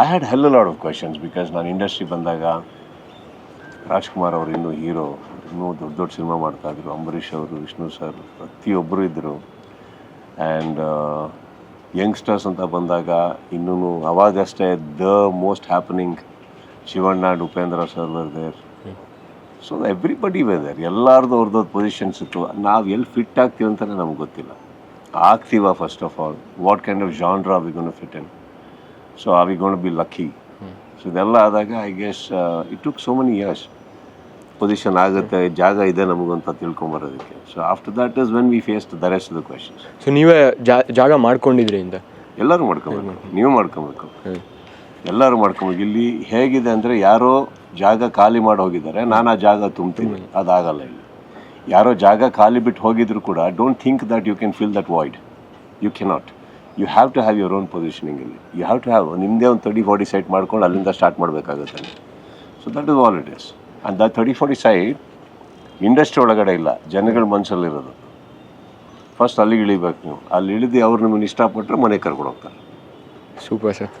I had hell lot of questions because ನಾನು industry ಬಂದಾಗ ರಾಜ್ಕುಮಾರ್ ಅವರು ಇನ್ನೂ ಹೀರೋ ಇನ್ನೂ ದೊಡ್ಡ ದೊಡ್ಡ ಸಿನಿಮಾ ಮಾಡ್ತಾಯಿದ್ರು ಅಂಬರೀಷ್ ಅವರು, ವಿಷ್ಣು ಸರ್ ಪ್ರತಿಯೊಬ್ಬರು ಇದ್ದರು ಆ್ಯಂಡ್ ಯಂಗ್ಸ್ಟರ್ಸ್ ಅಂತ ಬಂದಾಗ ಇನ್ನೂ ಅವಾಗಷ್ಟೇ the most happening Shivanna Upendra sir there so everybody whether ಎಲ್ಲರದ್ದು ಅವ್ರದ್ದು ಪೊಸಿಷನ್ಸ್ ಇತ್ತು. ನಾವು ಎಲ್ಲಿ ಫಿಟ್ ಆಗ್ತೀವಿ ಅಂತಲೇ ನಮ್ಗೆ ಗೊತ್ತಿಲ್ಲ. ಆಗ್ತೀವ first of all what kind of genre we gonna fit in so are we gonna be lucky so ಇದೆಲ್ಲ ಆದಾಗ I guess it took so many years position ಆಗುತ್ತೆ ಜಾಗ ಇದೆ ನಮಗಂತ ತಿಳ್ಕೊಂಬರೋದಕ್ಕೆ. So after that is when we face the rest the questions so ನೀವೇ ಜಾಗ ಮಾಡ್ಕೊಂಡಿದ್ರಿ ಅಂತ ಎಲ್ಲರೂ ಮಾಡ್ಕೊಬೇಕು. ನೀವು ಮಾಡ್ಕೊಬೇಕು. ಎಲ್ಲರೂ ಮಾಡ್ಕೊಬೇಕು. ಇಲ್ಲಿ ಹೇಗಿದೆ ಅಂದರೆ ಯಾರೋ ಜಾಗ ಖಾಲಿ ಮಾಡಿ ಹೋಗಿದ್ದಾರೆ ನಾನು ಆ ಜಾಗ ತುಂಬ್ತೀನಿ. ಅದಾಗಲ್ಲ ಇಲ್ಲಿ. ಯಾರೋ ಜಾಗ ಖಾಲಿ ಬಿಟ್ಟು ಹೋಗಿದ್ರು ಕೂಡ don't think that you can feel that void you cannot you have to have your own positioning ಇಲ್ಲಿ ಯು ಹ್ಯಾವ್ ಟು ಹ್ಯಾವ್ ನಿಮ್ಮದೇ ಒಂದು ತರ್ಟಿ ಫಾರ್ಟಿ ಸೈಟ್ ಮಾಡ್ಕೊಂಡು ಅಲ್ಲಿಂದ ಸ್ಟಾರ್ಟ್ ಮಾಡಬೇಕಾಗುತ್ತೆ. So that is all it is and the thirty forty site industry ಒಳಗಡೆ ಇಲ್ಲ. ಜನಗಳ ಮನಸ್ಸಲ್ಲಿರೋದು first ಅಲ್ಲಿಗೆ ಇಳಿಬೇಕು ನೀವು. ಅಲ್ಲಿ ಇಳಿದು ಅವ್ರು ನಿಮ್ಮನ್ನು ಇಷ್ಟಪಟ್ಟರೆ ಮನೆಗೆ ಕರ್ಕೊಂಡು ಹೋಗ್ತಾರೆ. Super sir